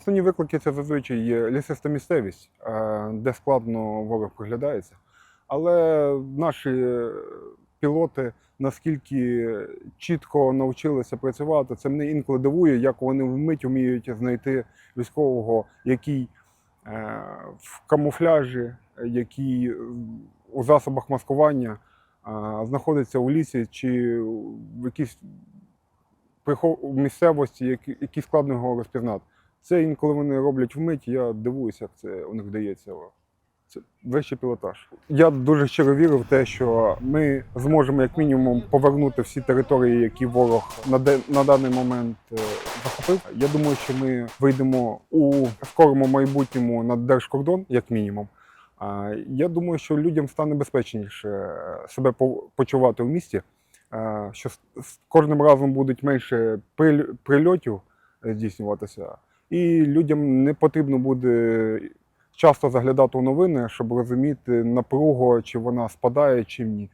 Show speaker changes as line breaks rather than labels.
Основні виклики це зазвичай є лісиста місцевість, де складно ворог приглядається. Але наші пілоти наскільки чітко навчилися працювати, це мене інколи дивує, як вони вмить вміють знайти військового, який е, в камуфляжі, який у засобах маскування знаходиться у лісі чи в якійсь місцевості, які складно його розпізнати. Це інколи вони роблять вмить, я дивуюся, як це у них вдається. Це вищий пілотаж. Я дуже щиро вірю в те, що ми зможемо як мінімум повернути всі території, які ворог на, де, на даний момент е, захопив. Я думаю, що ми вийдемо у скорому майбутньому на держкордон, як мінімум. А, Я думаю, що людям стане безпечніше е, себе почувати в місті, е, що з кожним разом будуть менше приль- прильотів здійснюватися, і людям не потрібно буде часто заглядати у новини, щоб розуміти напругу, чи вона спадає, чи ні.